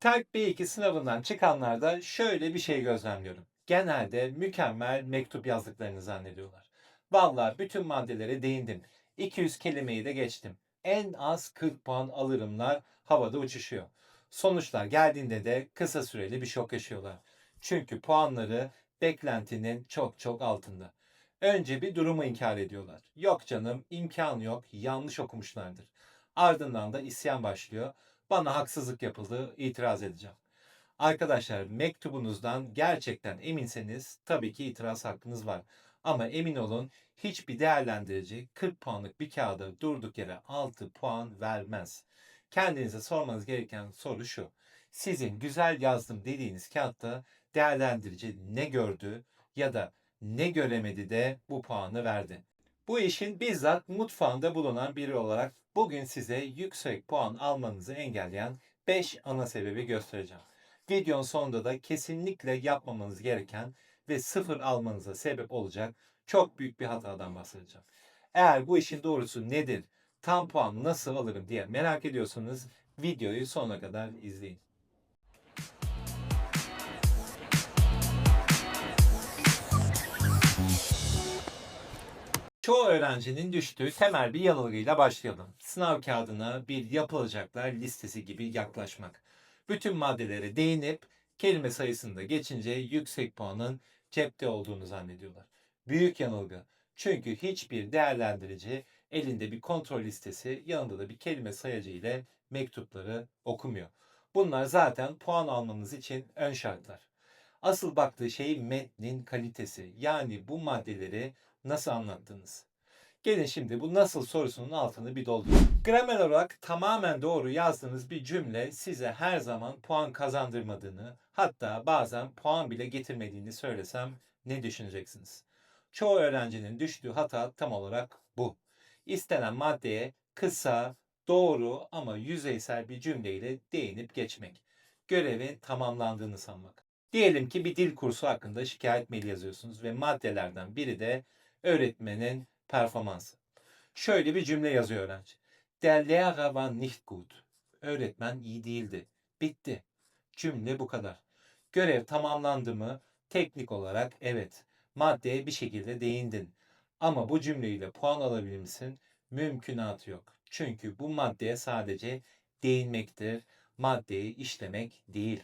TERK B2 sınavından çıkanlarda şöyle bir şey gözlemliyorum. Genelde mükemmel mektup yazdıklarını zannediyorlar. Vallahi bütün maddelere değindim. 200 kelimeyi de geçtim. En az 40 puan alırımlar havada uçuşuyor. Sonuçlar geldiğinde de kısa süreli bir şok yaşıyorlar. Çünkü puanları beklentinin çok çok altında. Önce bir durumu inkar ediyorlar. Yok canım imkan yok yanlış okumuşlardır. Ardından da isyan başlıyor. Bana haksızlık yapıldı itiraz edeceğim. Arkadaşlar mektubunuzdan gerçekten eminseniz tabii ki itiraz hakkınız var. Ama emin olun hiçbir değerlendirici 40 puanlık bir kağıda durduk yere 6 puan vermez. Kendinize sormanız gereken soru şu. Sizin güzel yazdım dediğiniz kağıtta değerlendirici ne gördü ya da ne göremedi de bu puanı verdi. Bu işin bizzat mutfağında bulunan biri olarak bugün size yüksek puan almanızı engelleyen 5 ana sebebi göstereceğim. Videonun sonunda da kesinlikle yapmamanız gereken ve sıfır almanıza sebep olacak çok büyük bir hatadan bahsedeceğim. Eğer bu işin doğrusu nedir, tam puan nasıl alırım diye merak ediyorsanız videoyu sonuna kadar izleyin. Çoğu öğrencinin düştüğü temel bir yanılgıyla başlayalım. Sınav kağıdına bir yapılacaklar listesi gibi yaklaşmak. Bütün maddelere değinip kelime sayısında geçince yüksek puanın cepte olduğunu zannediyorlar. Büyük yanılgı. Çünkü hiçbir değerlendirici elinde bir kontrol listesi yanında da bir kelime sayacı ile mektupları okumuyor. Bunlar zaten puan almanız için ön şartlar. Asıl baktığı şey metnin kalitesi. Yani bu maddeleri nasıl anlattınız? Gelin şimdi bu nasıl sorusunun altını bir doldurun. Gramer olarak tamamen doğru yazdığınız bir cümle size her zaman puan kazandırmadığını, hatta bazen puan bile getirmediğini söylesem ne düşüneceksiniz? Çoğu öğrencinin düştüğü hata tam olarak bu. İstenen maddeye kısa, doğru ama yüzeysel bir cümleyle değinip geçmek. Görevin tamamlandığını sanmak. Diyelim ki bir dil kursu hakkında şikayet maili yazıyorsunuz ve maddelerden biri de öğretmenin performansı. Şöyle bir cümle yazıyor öğrenci. Der Lehrer war nicht gut. Öğretmen iyi değildi. Bitti. Cümle bu kadar. Görev tamamlandı mı? Teknik olarak evet. Maddeye bir şekilde değindin. Ama bu cümleyle puan alabilir misin? Mümkünatı yok. Çünkü bu maddeye sadece değinmektir. Maddeyi işlemek değil.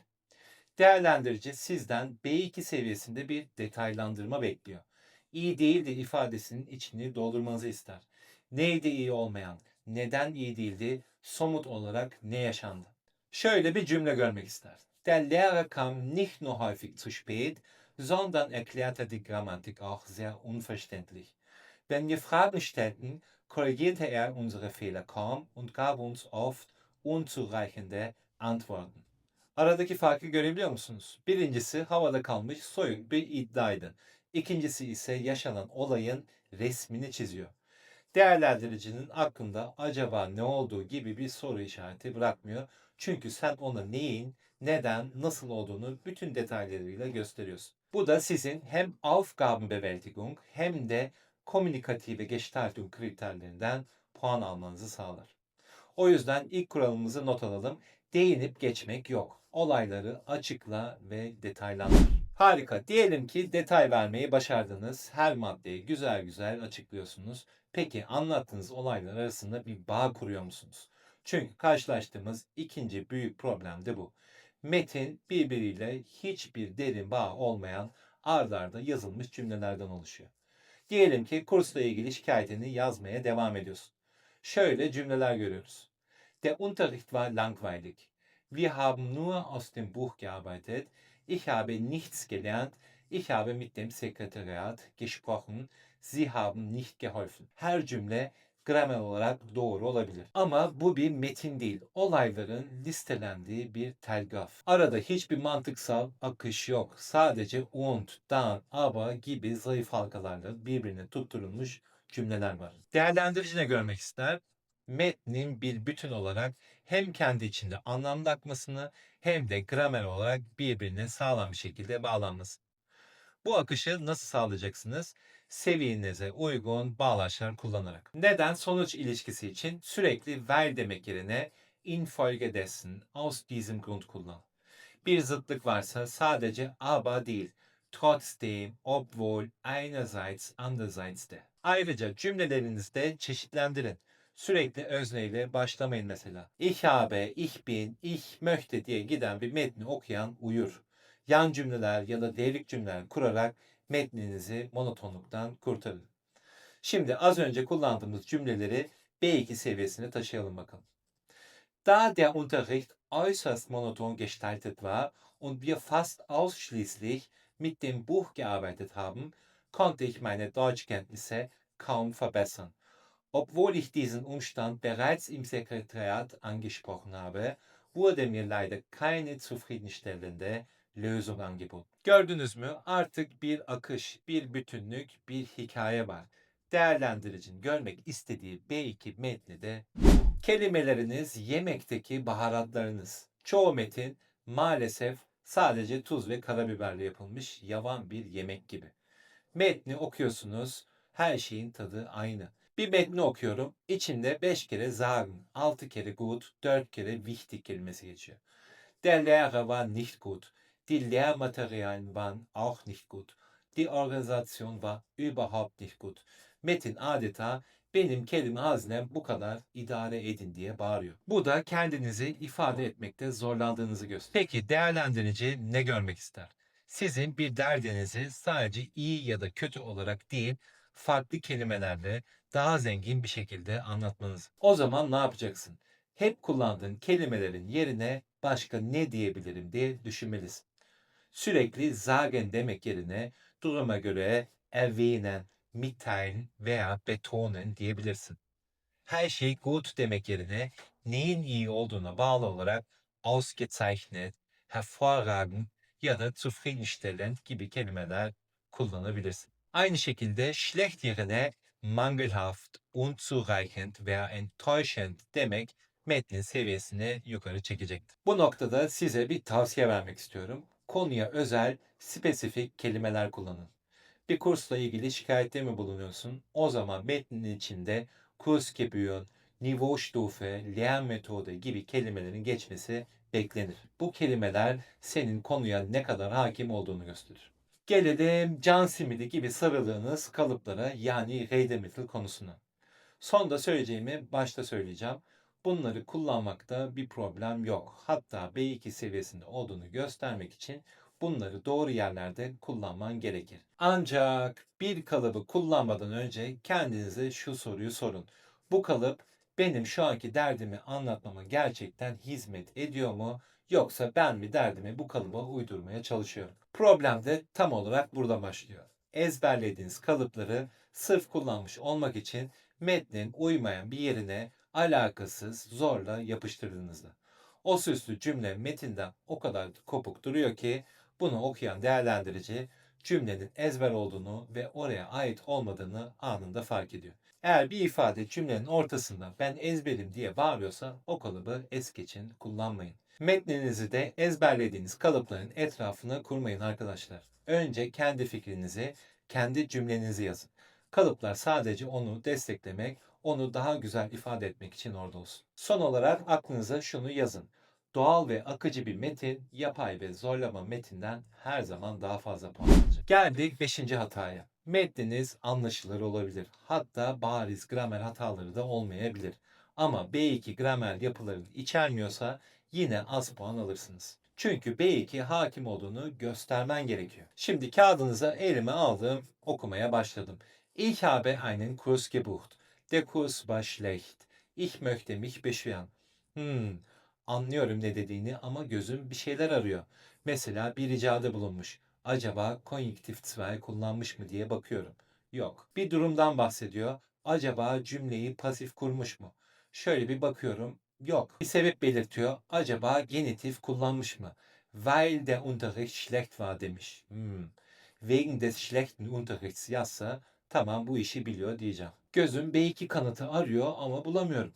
Değerlendirici sizden B2 seviyesinde bir detaylandırma bekliyor. İyi değildi ifadesinin içini doldurmanızı ister. Neydi iyi olmayan? Neden iyi değildi? Somut olarak ne yaşandı? Şöyle bir cümle görmek ister. Der Lehrer kam nicht nur häufig zu spät, sondern erklärte die Grammatik auch sehr unverständlich. Wenn wir Fragen stellten, korrigierte er unsere Fehler kaum und gab uns oft unzureichende Antworten. Aradaki farkı görebiliyor musunuz? Birincisi havada kalmış soyut bir iddiaydı. İkincisi ise yaşanan olayın resmini çiziyor. Değerlendiricinin aklında acaba ne olduğu gibi bir soru işareti bırakmıyor. Çünkü sen ona neyin, neden, nasıl olduğunu bütün detaylarıyla gösteriyorsun. Bu da sizin hem Aufgabenbewältigung hem de komünikative Gestaltung kriterlerinden puan almanızı sağlar. O yüzden ilk kuralımızı not alalım. Değinip geçmek yok. Olayları açıkla ve detaylandır. Harika. Diyelim ki detay vermeyi başardınız. Her maddeyi güzel güzel açıklıyorsunuz. Peki anlattığınız olaylar arasında bir bağ kuruyor musunuz? Çünkü karşılaştığımız ikinci büyük problem de bu. Metin birbiriyle hiçbir derin bağ olmayan ard arda yazılmış cümlelerden oluşuyor. Diyelim ki kursla ilgili şikayetini yazmaya devam ediyorsun. Şöyle cümleler görüyoruz. Der Unterricht war langweilig. Wir haben nur aus dem Buch gearbeitet. Ich habe nichts gelernt. Ich habe mit dem Sekretariat gesprochen. Sie haben nicht geholfen. Her cümle gramer olarak doğru olabilir. Ama bu bir metin değil. Olayların listelendiği bir telgraf. Arada hiçbir mantıksal akış yok. Sadece und, dan, aber gibi zayıf halkalarla birbirine tutturulmuş cümleler var. Değerlendirici ne görmek ister? Metnin bir bütün olarak hem kendi içinde anlamlı akmasını hem de gramer olarak birbirine sağlam bir şekilde bağlanması. Bu akışı nasıl sağlayacaksınız? Seviyenize uygun bağlaçlar kullanarak. Neden? Sonuç ilişkisi için sürekli ver demek yerine infolgedessen aus diesem Grund kullan. Bir zıtlık varsa sadece aber değil, trotzdem, obwohl, einerseits, andererseits de. Ayrıca cümlelerinizde çeşitlendirin. Sürekli özneyle başlamayın mesela. Ich habe, ich bin, ich möchte diye giden bir metni okuyan uyur. Yan cümleler ya da devrik cümleler kurarak metninizi monotonluktan kurtarın. Şimdi az önce kullandığımız cümleleri B2 seviyesine taşıyalım bakalım. Da der Unterricht äußerst monoton gestaltet war und wir fast ausschließlich mit dem Buch gearbeitet haben, konnte ich meine Deutschkenntnisse kaum verbessern. Obwohl ich diesen Umstand bereits im Sekretariat angesprochen habe, wurde mir leider keine zufriedenstellende Lösung angeboten. Gördünüz mü? Artık bir akış, bir bütünlük, bir hikaye var. Değerlendiricinin görmek istediği B2 metni de Kelimeleriniz yemekteki baharatlarınız. Çoğu metin maalesef sadece tuz ve karabiberle yapılmış yavan bir yemek gibi. Metni okuyorsunuz, her şeyin tadı aynı. Bir metni okuyorum, içinde 5 kere sagen, 6 kere gut, 4 kere wichtig kelimesi geçiyor. Der Lehrer war nicht gut. Die Lehrmaterialien waren auch nicht gut. Die Organisation war überhaupt nicht gut. Metin adeta benim kelime haznem bu kadar idare edin diye bağırıyor. Bu da kendinizi ifade etmekte zorlandığınızı gösteriyor. Peki değerlendirici ne görmek ister? Sizin bir derdinizi sadece iyi ya da kötü olarak değil, farklı kelimelerle daha zengin bir şekilde anlatmanız. O zaman ne yapacaksın? Hep kullandığın kelimelerin yerine başka ne diyebilirim diye düşünmelisin. Sürekli sagen demek yerine duruma göre erwähnen, mitteilen veya betonen diyebilirsin. Her şey gut demek yerine neyin iyi olduğuna bağlı olarak ausgezeichnet, hervorragend ya da zufriedenstellend gibi kelimeler kullanabilirsin. Aynı şekilde schlecht yerine mangelhaft, unzureichend veya enttäuschend demek metnin seviyesini yukarı çekecektir. Bu noktada size bir tavsiye vermek istiyorum. Konuya özel, spesifik kelimeler kullanın bir kursla ilgili şikayette mi bulunuyorsun? O zaman metnin içinde Kursgebühren, Niveaustufe, Lernmethode gibi kelimelerin geçmesi beklenir. Bu kelimeler senin konuya ne kadar hakim olduğunu gösterir. Gelelim can simidi gibi sarıldığınız kalıplara yani Redemetil konusuna. Sonda söyleyeceğimi başta söyleyeceğim. Bunları kullanmakta bir problem yok. Hatta B2 seviyesinde olduğunu göstermek için bunları doğru yerlerde kullanman gerekir. Ancak bir kalıbı kullanmadan önce kendinize şu soruyu sorun. Bu kalıp benim şu anki derdimi anlatmama gerçekten hizmet ediyor mu? Yoksa ben mi derdimi bu kalıba uydurmaya çalışıyorum? Problem de tam olarak burada başlıyor. Ezberlediğiniz kalıpları sırf kullanmış olmak için metnin uymayan bir yerine alakasız zorla yapıştırdığınızda. O süslü cümle metinden o kadar kopuk duruyor ki bunu okuyan değerlendirici cümlenin ezber olduğunu ve oraya ait olmadığını anında fark ediyor. Eğer bir ifade cümlenin ortasında ben ezberim diye bağırıyorsa o kalıbı es geçin, kullanmayın. Metninizi de ezberlediğiniz kalıpların etrafına kurmayın arkadaşlar. Önce kendi fikrinizi, kendi cümlenizi yazın. Kalıplar sadece onu desteklemek, onu daha güzel ifade etmek için orada olsun. Son olarak aklınıza şunu yazın. Doğal ve akıcı bir metin, yapay ve zorlama metinden her zaman daha fazla puan alacak. Geldik 5. hataya. Metniniz anlaşılır olabilir. Hatta bariz gramer hataları da olmayabilir. Ama B2 gramer yapılarını içermiyorsa yine az puan alırsınız. Çünkü B2 hakim olduğunu göstermen gerekiyor. Şimdi kağıdınıza elime aldım, okumaya başladım. Ich habe einen Kurs gebucht. Der Kurs war schlecht. Ich möchte mich beschweren. Hmm, Anlıyorum ne dediğini ama gözüm bir şeyler arıyor. Mesela bir ricada bulunmuş. Acaba konjunktif 2 kullanmış mı diye bakıyorum. Yok. Bir durumdan bahsediyor. Acaba cümleyi pasif kurmuş mu? Şöyle bir bakıyorum. Yok. Bir sebep belirtiyor. Acaba genitif kullanmış mı? Weil der Unterricht schlecht war demiş. Hmm. Wegen des schlechten Unterrichts yazsa tamam bu işi biliyor diyeceğim. Gözüm B2 kanıtı arıyor ama bulamıyorum.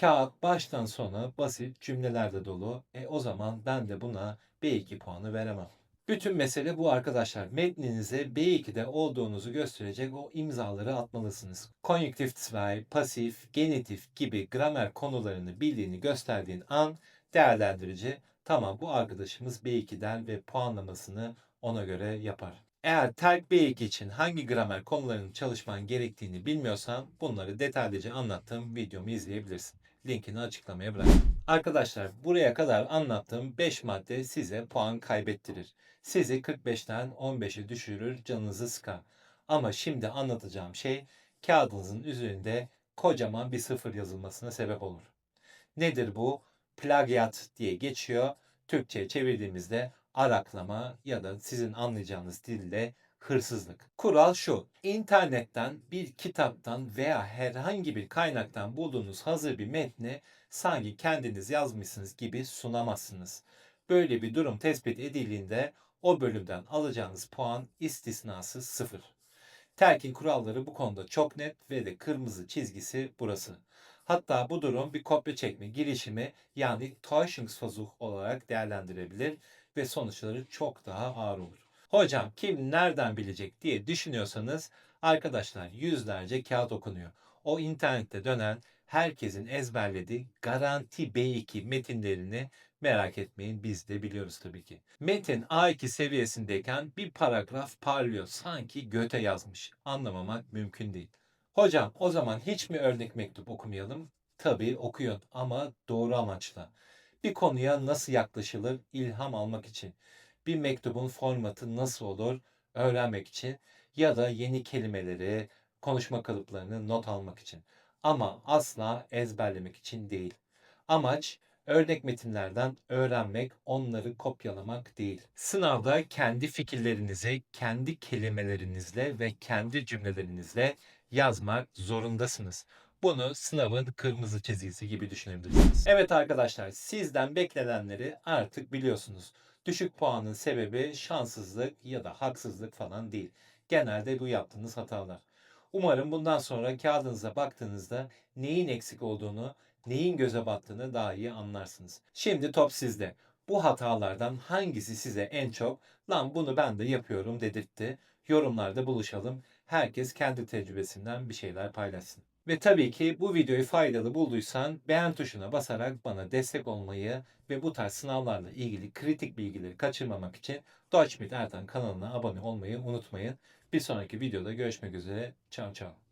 Kağıt baştan sona basit cümlelerle dolu. E o zaman ben de buna B2 puanı veremem. Bütün mesele bu arkadaşlar. Metninize B2'de olduğunuzu gösterecek o imzaları atmalısınız. Konjüktif 2, pasif, genitif gibi gramer konularını bildiğini gösterdiğin an değerlendirici tamam bu arkadaşımız B2'den ve puanlamasını ona göre yapar. Eğer terk B2 için hangi gramer konularının çalışman gerektiğini bilmiyorsan bunları detaylıca anlattığım videomu izleyebilirsin. Linkini açıklamaya bıraktım. Arkadaşlar buraya kadar anlattığım 5 madde size puan kaybettirir. Sizi 45'ten 15'e düşürür, canınızı sıkar. Ama şimdi anlatacağım şey kağıdınızın üzerinde kocaman bir sıfır yazılmasına sebep olur. Nedir bu? Plagiat diye geçiyor. Türkçe'ye çevirdiğimizde araklama ya da sizin anlayacağınız dilde hırsızlık. Kural şu. İnternetten, bir kitaptan veya herhangi bir kaynaktan bulduğunuz hazır bir metni sanki kendiniz yazmışsınız gibi sunamazsınız. Böyle bir durum tespit edildiğinde o bölümden alacağınız puan istisnasız sıfır. Terkin kuralları bu konuda çok net ve de kırmızı çizgisi burası. Hatta bu durum bir kopya çekme girişimi yani Täuschungsversuch olarak değerlendirebilir ve sonuçları çok daha ağır olur. Hocam kim nereden bilecek diye düşünüyorsanız arkadaşlar yüzlerce kağıt okunuyor. O internette dönen herkesin ezberlediği garanti B2 metinlerini merak etmeyin biz de biliyoruz tabii ki. Metin A2 seviyesindeyken bir paragraf parlıyor sanki göte yazmış. Anlamamak mümkün değil. Hocam o zaman hiç mi örnek mektup okumayalım? Tabii okuyun ama doğru amaçla. Bir konuya nasıl yaklaşılır ilham almak için. Bir mektubun formatı nasıl olur öğrenmek için ya da yeni kelimeleri, konuşma kalıplarını not almak için. Ama asla ezberlemek için değil. Amaç örnek metinlerden öğrenmek, onları kopyalamak değil. Sınavda kendi fikirlerinizi kendi kelimelerinizle ve kendi cümlelerinizle yazmak zorundasınız. Bunu sınavın kırmızı çizgisi gibi düşünebilirsiniz. Evet arkadaşlar sizden beklenenleri artık biliyorsunuz. Düşük puanın sebebi şanssızlık ya da haksızlık falan değil. Genelde bu yaptığınız hatalar. Umarım bundan sonra kağıdınıza baktığınızda neyin eksik olduğunu, neyin göze battığını daha iyi anlarsınız. Şimdi top sizde. Bu hatalardan hangisi size en çok lan bunu ben de yapıyorum dedirtti? Yorumlarda buluşalım. Herkes kendi tecrübesinden bir şeyler paylaşsın. Ve tabii ki bu videoyu faydalı bulduysan beğen tuşuna basarak bana destek olmayı ve bu tarz sınavlarla ilgili kritik bilgileri kaçırmamak için Deutschmit Ertan kanalına abone olmayı unutmayın. Bir sonraki videoda görüşmek üzere. Ciao ciao.